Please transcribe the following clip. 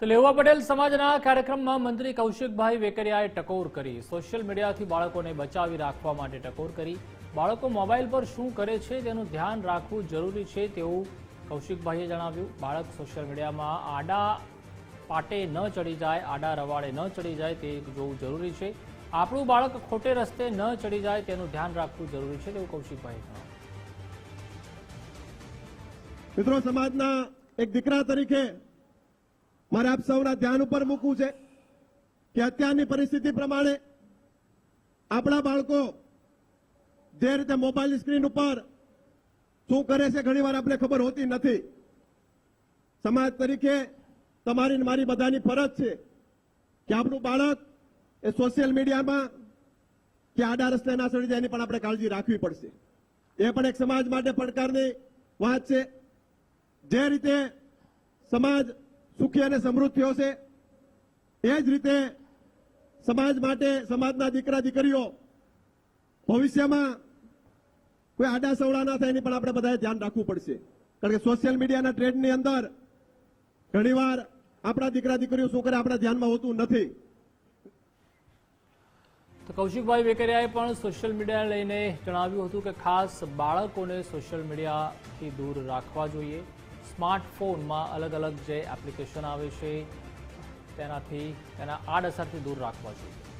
તો લેવા પટેલ સમાજના કાર્યક્રમમાં મંત્રી કૌશિકભાઈ વેકરિયાએ ટકોર કરી. સોશિયલ મીડિયાથી બાળકોને બચાવી રાખવા માટે ટકોર કરી. બાળકો મોબાઈલ પર શું કરે છે તેનું ધ્યાન રાખવું જરૂરી છે તેવું કૌશિકભાઈએ જણાવ્યું. બાળક સોશિયલ મીડિયામાં આડા પાટે ન ચડી જાય, આડા રવાડે ન ચડી જાય તે જોવું જરૂરી છે. આપણું બાળક ખોટે રસ્તે ન ચડી જાય તેનું ધ્યાન રાખવું જરૂરી છે તેવું કૌશિકભાઈએ જણાવ્યું. મિત્રો, સમાજના એક દીકરા તરીકે મારે આપ સૌના ધ્યાન ઉપર મૂકવું છે કે અત્યારની પરિસ્થિતિ પ્રમાણે આપણા બાળકો જે રીતે મોબાઈલની સ્ક્રીન ઉપર શું કરે છે ઘણીવાર આપણે ખબર હોતી નથી. સમાજ તરીકે તમારી મારી બધાની ફરજ છે કે આપણું બાળક એ સોશિયલ મીડિયામાં કે આડા રસ્તે ના સડી જાય એની પણ આપણે કાળજી રાખવી પડશે. એ પણ એક સમાજ માટે પડકારની વાત છે. જે રીતે સમાજ સુખી અને સમૃદ્ધ થયો છે. એ જ રીતે સમાજ માટે, સમાજના દીકરા, દીકરીઓ, ભવિષ્યમાં કોઈ આડા સવડા ના થાય એની પણ આપણે બધાએ ધ્યાન રાખવું પડશે. કારણ કે સોશિયલ મીડિયાના ટ્રેન્ડની અંદર ઘણીવાર આપણા દીકરા, દીકરીઓ શું કરે આપણા ધ્યાનમાં હોતું નથી. તો કૌશિકભાઈ વેકરિયાએ પણ સોશિયલ મીડિયા લઈને જણાવ્યું હતું કે ખાસ બાળકોને સોશિયલ મીડિયાથી દૂર રાખવા જોઈએ. સ્માર્ટફોનમાં અલગ અલગ જે એપ્લિકેશન આવે છે તેનાથી તેના આડઅસરથી દૂર રાખવા જોઈએ.